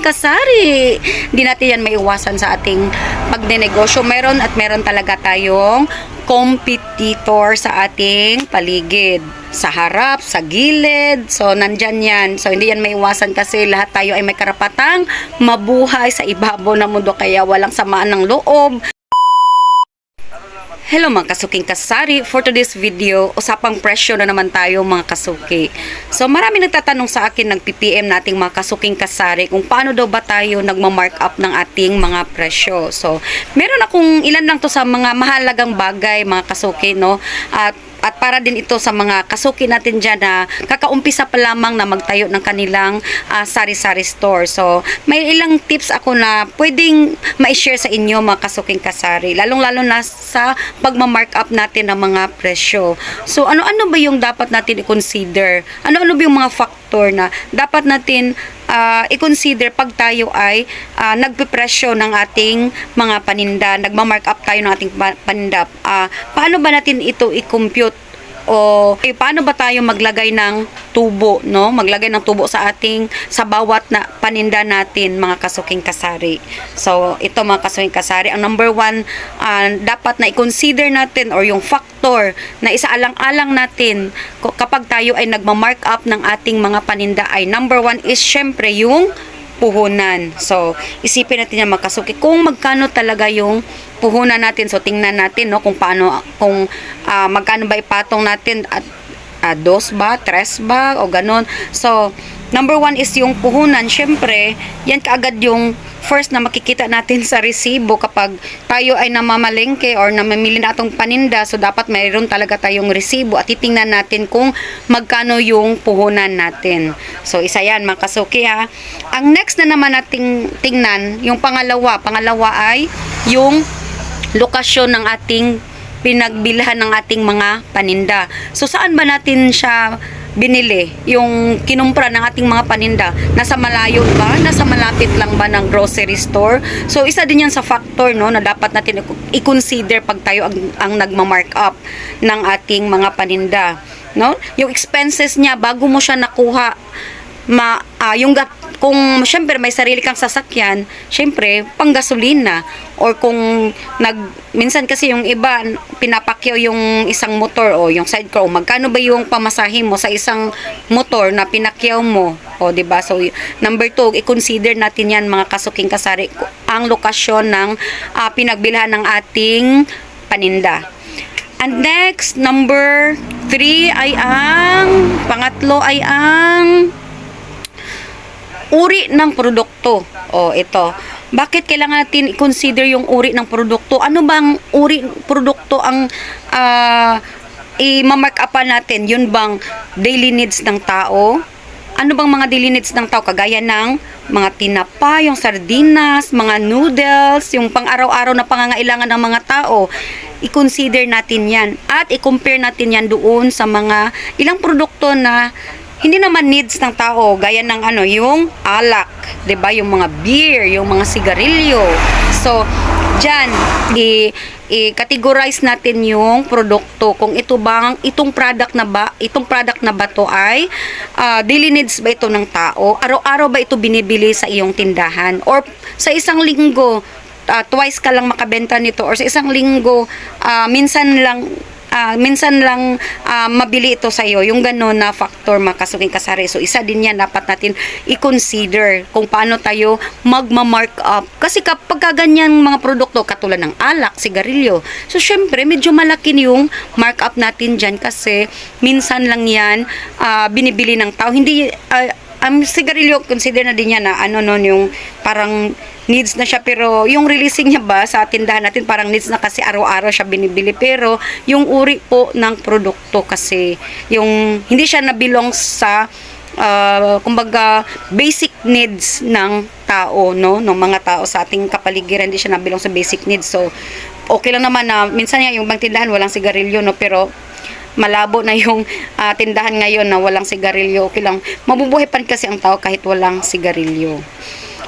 kasari. Hindi natin yan maiwasan sa ating pagnenegosyo. Meron at meron talaga tayong competitor sa ating paligid. Sa harap, sa gilid. So, nandyan yan. So, hindi yan maiwasan kasi lahat tayo ay may karapatang mabuhay sa ibabaw ng mundo. Kaya walang samaan ng loob. Hello mga kasuking kasari. For today's video, usapang presyo na naman tayo mga kasuki. So marami nagtatanong sa akin, nag-PPM nating mga kasuking kasari kung paano daw ba tayo nagma-mark up ng ating mga presyo. So meron akong ilan lang to sa mga mahalagang bagay mga kasuki no. At at para din ito sa mga kasuki natin dyan na kakaumpisa pa lamang na magtayo ng kanilang ah, sari-sari store. So, may ilang tips ako na pwedeng ma-share sa inyo mga kasuking kasari. Lalong-lalo na sa pagma-mark up natin ng mga presyo. So, ano-ano ba yung dapat natin i-consider? Ano-ano ba yung mga factor na dapat natin ah, i-consider pag tayo ay ah, nagpipresyo ng ating mga paninda, nagma-mark up tayo ng ating pa- paninda. Ah, paano ba natin ito i-compute o eh, paano ba tayo maglagay ng tubo no? Maglagay ng tubo sa ating sa bawat na paninda natin mga kasuking kasari. So ito mga kasuking kasari ang number one ah, dapat na i-consider natin or yung factor na isaalang-alang natin kapag tayo ay nagma-mark up ng ating mga paninda ay number one is syempre yung puhunan. So, isipin natin yan makasuki kung magkano talaga yung puhunan natin. So, tingnan natin no kung paano kung ah, magkano ba ipatong natin at ah, dos ba, tres ba o ganon. So, number one is yung puhunan. Syempre, yan kaagad yung first na makikita natin sa resibo kapag tayo ay namamalengke or namamili na atong paninda. So, dapat mayroon talaga tayong resibo at titingnan natin kung magkano yung puhunan natin. So, isa yan mga kasuki ha. Ang next na naman nating tingnan, yung pangalawa. Pangalawa ay yung lokasyon ng ating pinagbilhan ng ating mga paninda. So saan ba natin siya binili? Yung kinumpra ng ating mga paninda, nasa malayo ba? Nasa malapit lang ba ng grocery store? So isa din yan sa factor no na dapat natin i-consider pag tayo ang, ang nagma-mark up ng ating mga paninda, no? Yung expenses niya bago mo siya nakuha ma ah, yung kung syempre may sarili kang sasakyan, syempre pang gasolina or kung nag minsan kasi yung iba pinapakyaw yung isang motor o yung sidecar o magkano ba yung pamasahe mo sa isang motor na pinakyaw mo? O di ba? So number two i-consider natin yan mga kasuking kasari ang lokasyon ng ah, pinagbilhan ng ating paninda. And next, number three ay ang, pangatlo ay ang uri ng produkto. O, ito. Bakit kailangan natin i-consider yung uri ng produkto? Ano bang uri produkto ang ah, i-mark upan natin? Yun bang daily needs ng tao? Ano bang mga daily needs ng tao? Kagaya ng mga tinapa, yung sardinas, mga noodles, yung pang-araw-araw na pangangailangan ng mga tao. I-consider natin yan. At i-compare natin yan doon sa mga ilang produkto na hindi naman needs ng tao gaya ng ano yung alak 'di ba? Yung mga beer yung mga sigarilyo. So diyan i i-categorize natin yung produkto. Kung ito bang itong product na ba itong product na ba to ay ah, daily needs ba ito ng tao? Araw-araw ba ito binibili sa iyong tindahan? Or sa isang linggo ah, twice ka lang makabenta nito? Or sa isang linggo ah, minsan lang ah, minsan lang ah, mabili ito sa iyo yung gano'n na factor makasuking kasari. So isa din yan dapat natin i-consider kung paano tayo magma-mark up. Kasi kapag ka ganyan mga produkto katulad ng alak, sigarilyo so syempre medyo malaki yung mark up natin dyan kasi minsan lang yan ah, binibili ng tao. Hindi ah, ang sigarilyo consider na din yan na ano nun yung parang needs na siya pero yung releasing niya ba sa tindahan natin parang needs na kasi araw-araw siya binibili pero yung uri po ng produkto kasi yung hindi siya nabilong sa ah, kumbaga basic needs ng tao no ng mga tao sa ating kapaligiran hindi siya nabilong sa basic needs so okay lang naman na minsan nga yung bang tindahan walang sigarilyo no pero malabo na yung ah, tindahan ngayon na walang sigarilyo. Okay lang. Mabubuhay pa rin kasi ang tao kahit walang sigarilyo.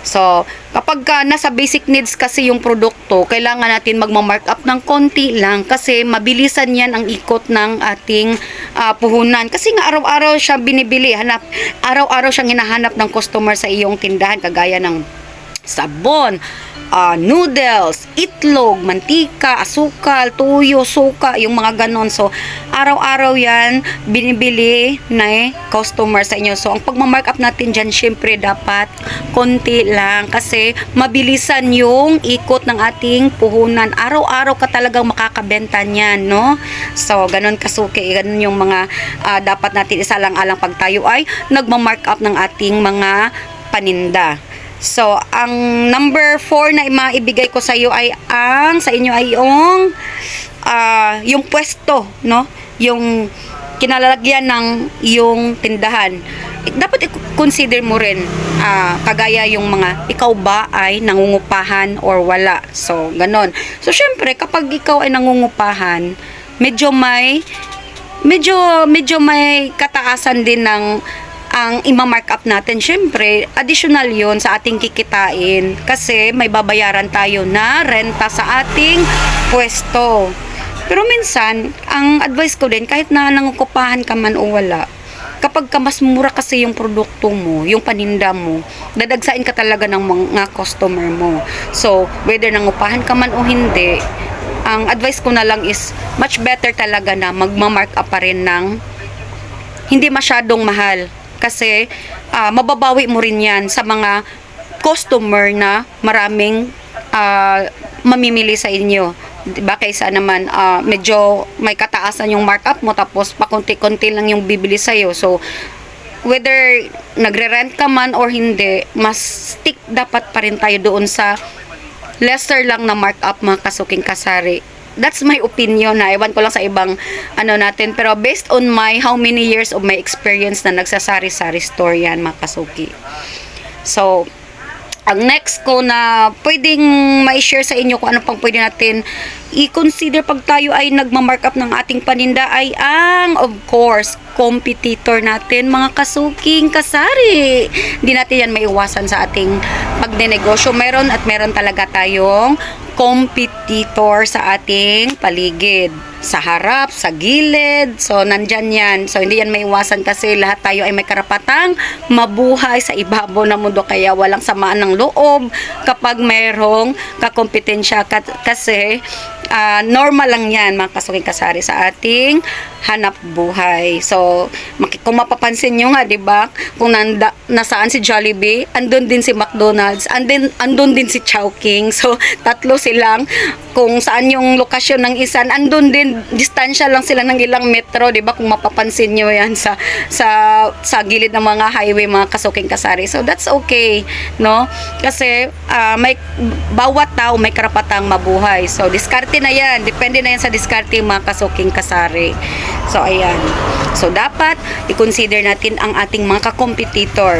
So, kapag ka nasa basic needs kasi yung produkto, kailangan natin magma-mark up ng konti lang kasi mabilisan yan ang ikot ng ating ah, puhunan. Kasi nga araw-araw siya binibili hanap araw-araw siyang hinahanap ng customer sa iyong tindahan kagaya ng sabon, ah, noodles, itlog, mantika, asukal, tuyo, suka, yung mga ganon. So, araw-araw yan binibili na eh, customer sa inyo. So, ang pagmamark up natin dyan, syempre dapat konti lang kasi mabilisan yung ikot ng ating puhunan. Araw-araw ka talagang makakabenta niyan, no? So, ganon kasuki, ganon yung mga ah, dapat natin isalang-alang pag tayo ay nagmamark up ng ating mga paninda. So, ang number 4 na maibigay ko sa iyo ay ang sa inyo ay yung ah, yung pwesto, no? Yung kinalalagyan ng yung tindahan. Dapat i-consider mo rin ah, kagaya yung mga ikaw ba ay nangungupahan or wala. So, ganon. So, syempre, kapag ikaw ay nangungupahan, medyo may medyo medyo may kataasan din ng ang ima-mark up natin, syempre, additional yon sa ating kikitain kasi may babayaran tayo na renta sa ating pwesto. Pero minsan, ang advice ko din, kahit na nangukupahan ka man o wala, kapag ka mas mura kasi yung produkto mo, yung paninda mo, dadagsain ka talaga ng mga customer mo. So, whether nangupahan ka man o hindi, ang advice ko na lang is much better talaga na magma-mark up pa rin ng hindi masyadong mahal kasi ah, mababawi mo rin yan sa mga customer na maraming ah, mamimili sa inyo. 'Di ba kaysa naman ah, medyo may kataasan yung markup mo tapos pakunti-kunti lang yung bibili sa So whether nagre-rent ka man or hindi, mas stick dapat pa rin tayo doon sa lesser lang na markup mga kasuking kasari. That's my opinion na ewan ko lang sa ibang ano natin pero based on my how many years of my experience na nagsasari-sari store yan mga kasuki. So, ang next ko na pwedeng ma-share sa inyo kung ano pang pwede natin i-consider pag tayo ay nagma-mark up ng ating paninda ay ang of course competitor natin mga kasuking kasari. Hindi natin yan maiwasan sa ating pagnenegosyo. Meron at meron talaga tayong competitor sa ating paligid. Sa harap, sa gilid. So, nandyan yan. So, hindi yan maiwasan kasi lahat tayo ay may karapatang mabuhay sa ibabaw ng mundo. Kaya walang samaan ng loob kapag mayroong kakompetensya. Kasi, ah, normal lang yan mga kasuking kasari sa ating hanap buhay. So, kung mapapansin nyo nga, di ba? Kung nanda, nasaan si Jollibee, andun din si McDonald's, andun, andun din si Chowking. So, tatlo silang, kung saan yung lokasyon ng isa, andun din, distansya lang sila ng ilang metro, di ba? Kung mapapansin nyo yan sa, sa, sa gilid ng mga highway, mga kasuking kasari. So, that's okay, no? Kasi, ah, may, bawat tao may karapatang mabuhay. So, diskarte na yan. Depende na yan sa diskarte mga kasuking kasari. So, ayan. So, dapat i-consider natin ang ating mga kakompetitor.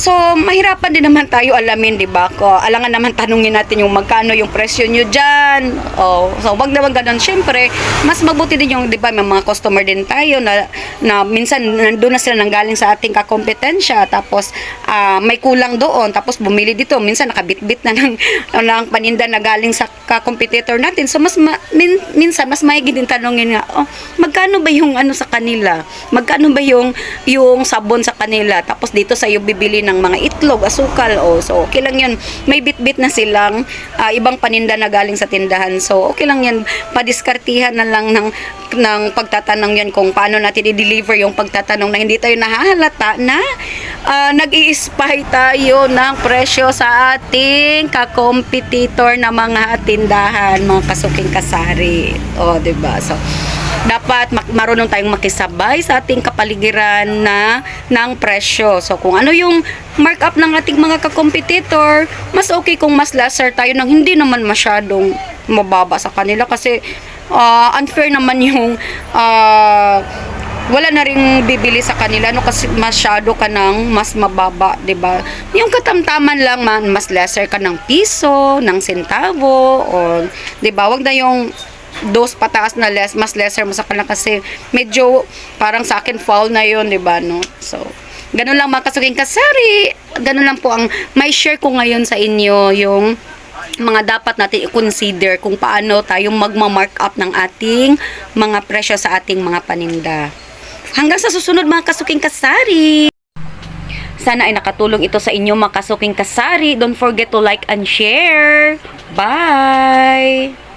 So, mahirapan din naman tayo alamin, di ba? Ko, alangan naman tanungin natin yung magkano yung presyo nyo dyan. Oh, so, wag naman ganun. Siyempre, mas mabuti din yung, di ba, may mga customer din tayo na, na minsan nandun na sila nanggaling sa ating kakompetensya. Tapos, ah, may kulang doon. Tapos, bumili dito. Minsan, nakabitbit na ng, ng paninda na galing sa kakompetitor natin. So, mas, ma, min, minsan, mas maigi din tanungin nga, oh, magkano ba yung ano sa kanila? Magkano ba yung, yung sabon sa kanila? Tapos, dito sa iyo bibili ng mga itlog, asukal, oh. So, okay lang yun. May bit-bit na silang ah, ibang paninda na galing sa tindahan. So, okay lang yan. Padiskartihan na lang ng, ng pagtatanong yan kung paano natin i-deliver yung pagtatanong na hindi tayo nahahalata na ah, nag-i-spy tayo ng presyo sa ating kakompetitor na mga tindahan, mga kasuking kasari. O, 'di ba? So, dapat marunong tayong makisabay sa ating kapaligiran na ng presyo. So, kung ano yung markup ng ating mga kakompetitor, mas okay kung mas lesser tayo nang hindi naman masyadong mababa sa kanila kasi ah, unfair naman yung ah, wala na ring bibili sa kanila no kasi masyado ka ng mas mababa, 'di ba? Yung katamtaman lang man mas lesser ka ng piso, ng sentavo o 'di ba? Wag na yung dos pataas na less, mas lesser mo sa kanila kasi medyo parang sa akin foul na 'yon, 'di ba, no? So, ganun lang mga kasuging kasari. Ganun lang po ang may share ko ngayon sa inyo yung mga dapat natin i-consider kung paano tayong magma-mark up ng ating mga presyo sa ating mga paninda. Hanggang sa susunod mga kasuking kasari. Sana ay nakatulong ito sa inyo mga kasuking kasari. Don't forget to like and share. Bye!